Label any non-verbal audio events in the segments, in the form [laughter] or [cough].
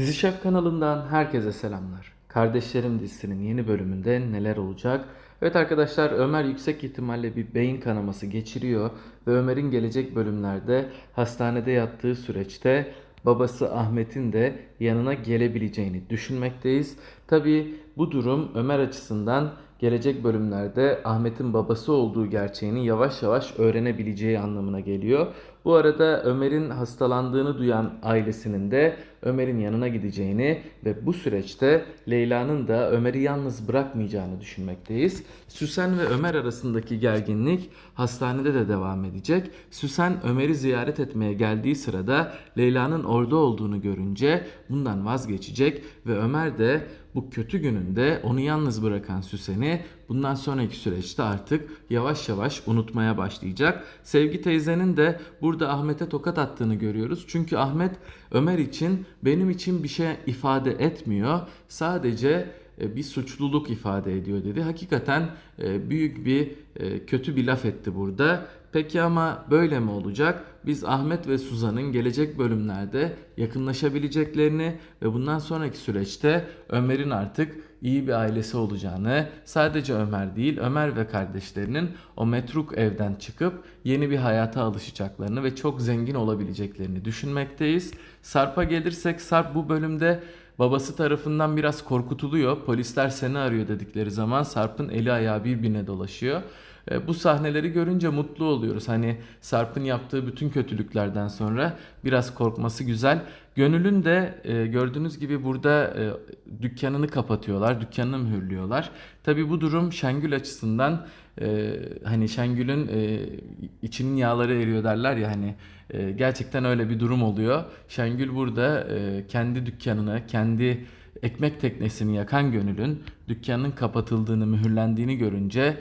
Dizi Şef kanalından herkese selamlar. Kardeşlerim dizisinin yeni bölümünde neler olacak? Evet arkadaşlar Ömer yüksek ihtimalle bir beyin kanaması geçiriyor ve Ömer'in gelecek bölümlerde hastanede yattığı süreçte babası Ahmet'in de yanına gelebileceğini düşünmekteyiz. Tabi bu durum Ömer açısından gelecek bölümlerde Ahmet'in babası olduğu gerçeğini yavaş yavaş öğrenebileceği anlamına geliyor. Bu arada Ömer'in hastalandığını duyan ailesinin de Ömer'in yanına gideceğini ve bu süreçte Leyla'nın da Ömer'i yalnız bırakmayacağını düşünmekteyiz. Süsen ve Ömer arasındaki gerginlik hastanede de devam edecek. Süsen Ömer'i ziyaret etmeye geldiği sırada Leyla'nın orada olduğunu görünce bundan vazgeçecek ve Ömer de bu kötü gününde onu yalnız bırakan Süsen'i bundan sonraki süreçte artık yavaş yavaş unutmaya başlayacak. Sevgi teyzenin de burada Ahmet'e tokat attığını görüyoruz. Çünkü Ahmet Ömer için benim için bir şey ifade etmiyor. Sadece e, bir suçluluk ifade ediyor dedi. Hakikaten e, büyük bir e, kötü bir laf etti burada. Peki ama böyle mi olacak? Biz Ahmet ve Suzan'ın gelecek bölümlerde yakınlaşabileceklerini ve bundan sonraki süreçte Ömer'in artık iyi bir ailesi olacağını, sadece Ömer değil Ömer ve kardeşlerinin o metruk evden çıkıp yeni bir hayata alışacaklarını ve çok zengin olabileceklerini düşünmekteyiz. Sarp'a gelirsek Sarp bu bölümde babası tarafından biraz korkutuluyor. Polisler seni arıyor dedikleri zaman Sarp'ın eli ayağı birbirine dolaşıyor. E, Bu sahneleri görünce mutlu oluyoruz. Hani Sarp'ın yaptığı bütün kötülüklerden sonra biraz korkması güzel. Gönül'ün de e, gördüğünüz gibi burada e, dükkanını kapatıyorlar, dükkanını mühürlüyorlar. Tabii bu durum Şengül açısından hani Şengül'ün içinin yağları eriyor derler ya hani gerçekten öyle bir durum oluyor. Şengül burada kendi dükkanını, kendi ekmek teknesini yakan Gönül'ün dükkanının kapatıldığını, mühürlendiğini görünce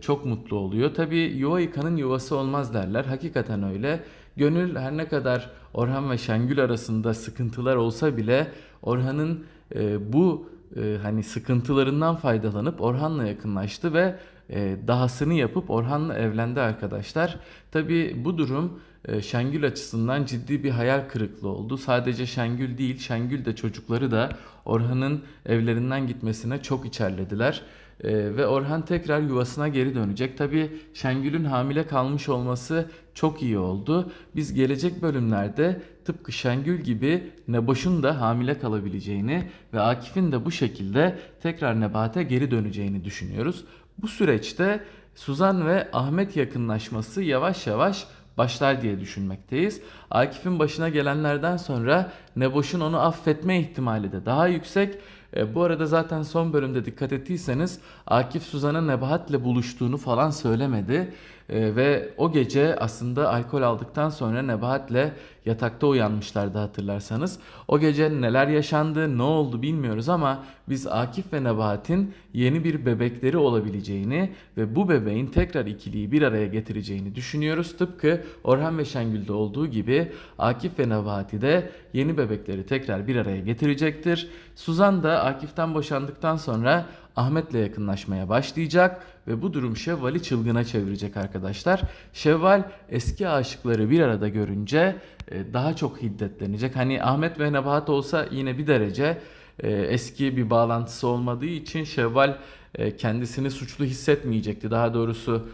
çok mutlu oluyor. Tabii yuva yıkanın yuvası olmaz derler. Hakikaten öyle. Gönül her ne kadar Orhan ve Şengül arasında sıkıntılar olsa bile Orhan'ın e, bu e, hani sıkıntılarından faydalanıp Orhan'la yakınlaştı ve e, dahasını yapıp Orhan'la evlendi arkadaşlar. Tabii bu durum e, Şengül açısından ciddi bir hayal kırıklığı oldu. Sadece Şengül değil, Şengül de çocukları da Orhan'ın evlerinden gitmesine çok içerlediler. Ee, ve Orhan tekrar yuvasına geri dönecek. Tabii Şengül'ün hamile kalmış olması çok iyi oldu. Biz gelecek bölümlerde tıpkı Şengül gibi Neboş'un da hamile kalabileceğini ve Akif'in de bu şekilde tekrar Nebat'e geri döneceğini düşünüyoruz. Bu süreçte Suzan ve Ahmet yakınlaşması yavaş yavaş başlar diye düşünmekteyiz. Akif'in başına gelenlerden sonra Neboş'un onu affetme ihtimali de daha yüksek. E, bu arada zaten son bölümde dikkat ettiyseniz Akif Suzan'ın Nebahat'le buluştuğunu falan söylemedi. E, ve o gece aslında alkol aldıktan sonra Nebahat'le yatakta uyanmışlardı hatırlarsanız. O gece neler yaşandı, ne oldu bilmiyoruz ama biz Akif ve Nebahat'in yeni bir bebekleri olabileceğini ve bu bebeğin tekrar ikiliyi bir araya getireceğini düşünüyoruz. Tıpkı Orhan ve Şengül'de olduğu gibi Akif ve Nebahat'i de yeni bebekleri tekrar bir araya getirecektir. Suzan da Akif'ten boşandıktan sonra Ahmet'le yakınlaşmaya başlayacak ve bu durum Şevval'i çılgına çevirecek arkadaşlar. Şevval eski aşıkları bir arada görünce e, daha çok hiddetlenecek. Hani Ahmet ve Nebahat olsa yine bir derece e, eski bir bağlantısı olmadığı için Şevval e, kendisini suçlu hissetmeyecekti. Daha doğrusu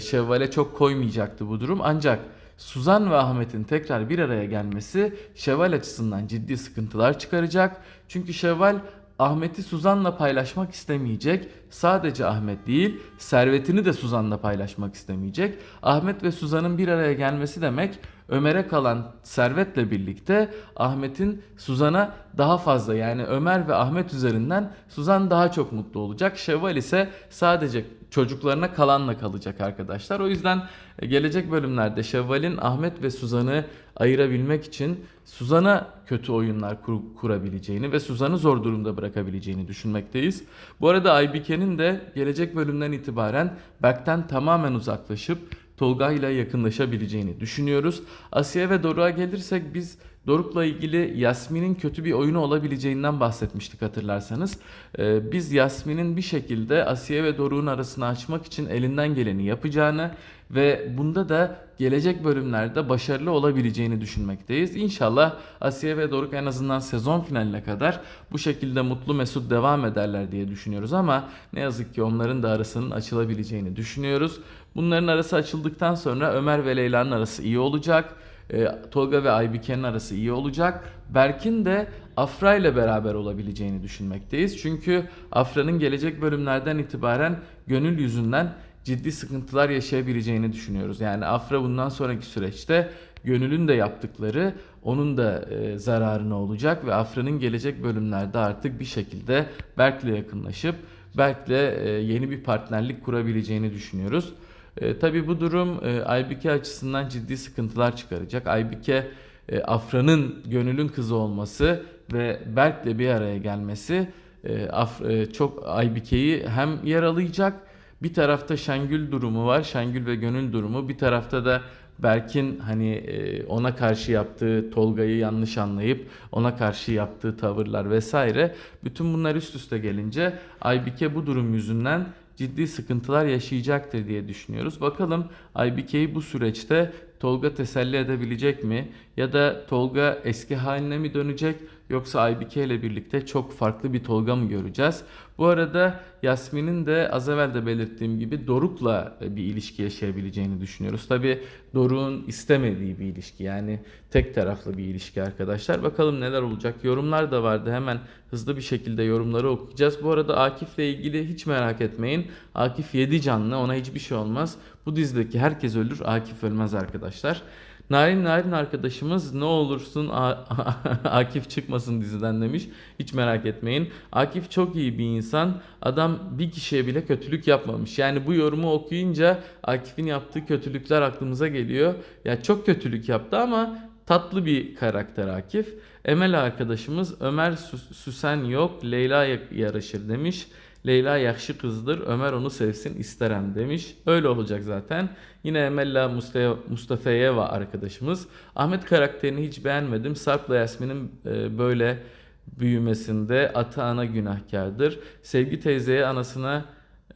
Şevval'e çok koymayacaktı bu durum. Ancak Suzan ve Ahmet'in tekrar bir araya gelmesi Şevval açısından ciddi sıkıntılar çıkaracak. Çünkü Şevval Ahmet'i Suzan'la paylaşmak istemeyecek. Sadece Ahmet değil, servetini de Suzan'la paylaşmak istemeyecek. Ahmet ve Suzan'ın bir araya gelmesi demek Ömer'e kalan servetle birlikte Ahmet'in Suzan'a daha fazla yani Ömer ve Ahmet üzerinden Suzan daha çok mutlu olacak. Şevval ise sadece çocuklarına kalanla kalacak arkadaşlar. O yüzden e, gelecek bölümlerde Şevval'in Ahmet ve Suzan'ı ayırabilmek için Suzan'a kötü oyunlar kur- kurabileceğini ve Suzan'ı zor durumda bırakabileceğini düşünmekteyiz. Bu arada Aybike'nin de gelecek bölümden itibaren Berk'ten tamamen uzaklaşıp Tolga ile yakınlaşabileceğini düşünüyoruz. Asiye ve Doruk'a gelirsek biz Doruk'la ilgili Yasmin'in kötü bir oyunu olabileceğinden bahsetmiştik hatırlarsanız. Ee, biz Yasmin'in bir şekilde Asiye ve Doruk'un arasını açmak için elinden geleni yapacağını ve bunda da gelecek bölümlerde başarılı olabileceğini düşünmekteyiz. İnşallah Asiye ve Doruk en azından sezon finaline kadar bu şekilde mutlu mesut devam ederler diye düşünüyoruz ama ne yazık ki onların da arasının açılabileceğini düşünüyoruz. Bunların arası açıldıktan sonra Ömer ve Leyla'nın arası iyi olacak. E, Tolga ve Aybike'nin arası iyi olacak. Berk'in de Afra ile beraber olabileceğini düşünmekteyiz. Çünkü Afra'nın gelecek bölümlerden itibaren gönül yüzünden ciddi sıkıntılar yaşayabileceğini düşünüyoruz. Yani Afra bundan sonraki süreçte Gönül'ün de yaptıkları onun da e, zararına olacak ve Afra'nın gelecek bölümlerde artık bir şekilde Berk'le yakınlaşıp Berk'le e, yeni bir partnerlik kurabileceğini düşünüyoruz. E, tabii bu durum e, Aybike açısından ciddi sıkıntılar çıkaracak. Aybike e, Afra'nın Gönül'ün kızı olması ve Berk'le bir araya gelmesi e, Af- e, çok Aybike'yi hem yaralayacak bir tarafta Şengül durumu var. Şengül ve Gönül durumu. Bir tarafta da Berk'in hani e, ona karşı yaptığı Tolga'yı yanlış anlayıp ona karşı yaptığı tavırlar vesaire. Bütün bunlar üst üste gelince Aybike bu durum yüzünden ciddi sıkıntılar yaşayacaktır diye düşünüyoruz. Bakalım Aybike'yi bu süreçte Tolga teselli edebilecek mi? Ya da Tolga eski haline mi dönecek? Yoksa Aybike ile birlikte çok farklı bir Tolga mı göreceğiz? Bu arada Yasmin'in de az evvel de belirttiğim gibi Doruk'la bir ilişki yaşayabileceğini düşünüyoruz. Tabi Doruk'un istemediği bir ilişki yani tek taraflı bir ilişki arkadaşlar. Bakalım neler olacak. Yorumlar da vardı hemen hızlı bir şekilde yorumları okuyacağız. Bu arada Akif'le ilgili hiç merak etmeyin. Akif yedi canlı ona hiçbir şey olmaz. Bu dizideki herkes ölür Akif ölmez arkadaşlar. Narin Narin arkadaşımız ne olursun [laughs] Akif çıkmasın diziden demiş. Hiç merak etmeyin. Akif çok iyi bir insan. Adam bir kişiye bile kötülük yapmamış. Yani bu yorumu okuyunca Akif'in yaptığı kötülükler aklımıza geliyor. Ya çok kötülük yaptı ama tatlı bir karakter Akif. Emel arkadaşımız Ömer Sü- Süsen yok Leyla ya- yaraşır demiş. Leyla yakşı kızdır Ömer onu sevsin isterem demiş. Öyle olacak zaten. Yine Emella Mustafa, Mustafa Yeva arkadaşımız. Ahmet karakterini hiç beğenmedim. Sarp'la Yasmin'in e, böyle büyümesinde ata ana günahkardır. Sevgi teyzeye anasına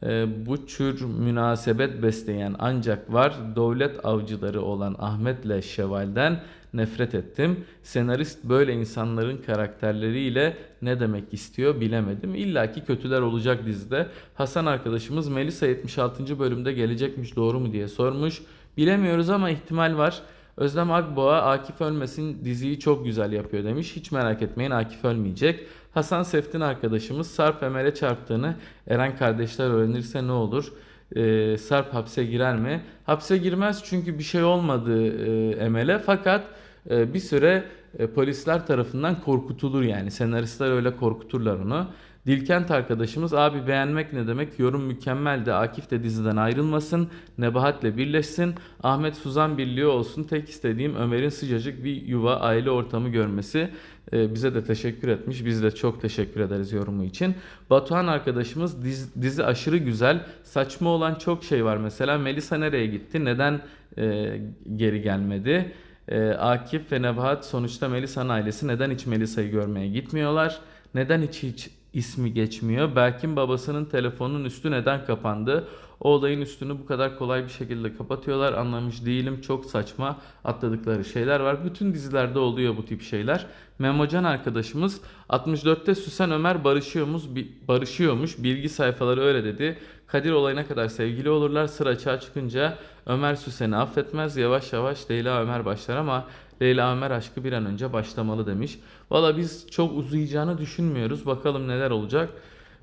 e, bu tür münasebet besleyen ancak var. Devlet avcıları olan Ahmet'le Şeval'den nefret ettim. Senarist böyle insanların karakterleriyle ne demek istiyor bilemedim. İlla ki kötüler olacak dizide. Hasan arkadaşımız Melisa 76. bölümde gelecekmiş doğru mu diye sormuş. Bilemiyoruz ama ihtimal var. Özlem Akboğa Akif ölmesin diziyi çok güzel yapıyor demiş. Hiç merak etmeyin Akif ölmeyecek. Hasan Seftin arkadaşımız Sarp Emel'e çarptığını Eren kardeşler öğrenirse ne olur? Ee, Sarp hapse girer mi? Hapse girmez çünkü bir şey olmadı e, Emel'e fakat e, bir süre e, polisler tarafından korkutulur yani senaristler öyle korkuturlar onu. Dilkent arkadaşımız abi beğenmek ne demek? Yorum mükemmeldi. Akif de diziden ayrılmasın. Nebahat'le birleşsin. Ahmet Suzan birliği olsun. Tek istediğim Ömer'in sıcacık bir yuva aile ortamı görmesi. Ee, bize de teşekkür etmiş. Biz de çok teşekkür ederiz yorumu için. Batuhan arkadaşımız dizi, dizi aşırı güzel. Saçma olan çok şey var. Mesela Melisa nereye gitti? Neden e, geri gelmedi? Ee, Akif ve Nebahat sonuçta Melisa'nın ailesi neden hiç Melisa'yı görmeye gitmiyorlar? Neden hiç hiç ismi geçmiyor? Berk'in babasının telefonunun üstü neden kapandı? O olayın üstünü bu kadar kolay bir şekilde kapatıyorlar. Anlamış değilim. Çok saçma atladıkları şeyler var. Bütün dizilerde oluyor bu tip şeyler. Memocan arkadaşımız 64'te Süsen Ömer barışıyormuş, barışıyormuş. Bilgi sayfaları öyle dedi. Kadir olayına kadar sevgili olurlar. Sıra açığa çıkınca Ömer Süsen'i affetmez. Yavaş yavaş Leyla Ömer başlar ama Leyla Ömer aşkı bir an önce başlamalı demiş. Valla biz çok uzayacağını düşünmüyoruz. Bakalım neler olacak.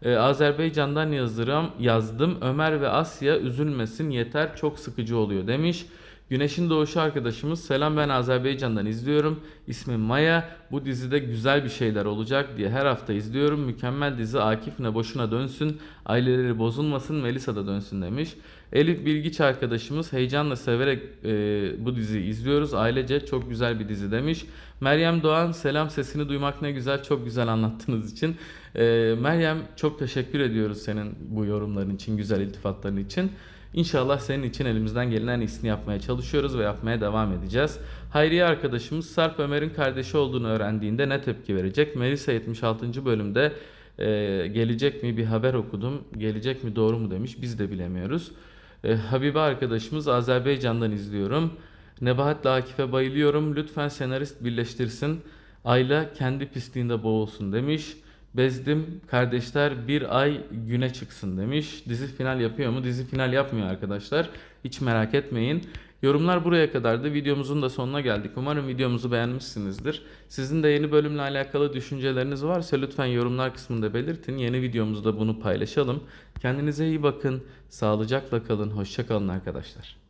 Ee, Azerbaycan'dan yazdıram, yazdım. Ömer ve Asya üzülmesin yeter çok sıkıcı oluyor demiş. Güneşin Doğuşu arkadaşımız selam ben Azerbaycan'dan izliyorum. İsmim Maya. Bu dizide güzel bir şeyler olacak diye her hafta izliyorum. Mükemmel dizi Akif ne boşuna dönsün. Aileleri bozulmasın Melisa da dönsün demiş. Elif Bilgiç arkadaşımız heyecanla severek e, bu diziyi izliyoruz. Ailece çok güzel bir dizi demiş. Meryem Doğan selam sesini duymak ne güzel çok güzel anlattığınız için. E, Meryem çok teşekkür ediyoruz senin bu yorumların için, güzel iltifatların için. İnşallah senin için elimizden gelen en iyisini yapmaya çalışıyoruz ve yapmaya devam edeceğiz. Hayriye arkadaşımız Sarp Ömer'in kardeşi olduğunu öğrendiğinde ne tepki verecek? Melisa 76. bölümde e, gelecek mi bir haber okudum. Gelecek mi doğru mu demiş. Biz de bilemiyoruz. E, Habibe arkadaşımız Azerbaycan'dan izliyorum. Nebahat'la Akif'e bayılıyorum. Lütfen senarist birleştirsin. Ayla kendi pisliğinde boğulsun demiş. Bezdim kardeşler bir ay güne çıksın demiş. Dizi final yapıyor mu? Dizi final yapmıyor arkadaşlar. Hiç merak etmeyin. Yorumlar buraya kadardı. Videomuzun da sonuna geldik. Umarım videomuzu beğenmişsinizdir. Sizin de yeni bölümle alakalı düşünceleriniz varsa lütfen yorumlar kısmında belirtin. Yeni videomuzda bunu paylaşalım. Kendinize iyi bakın. Sağlıcakla kalın. Hoşça kalın arkadaşlar.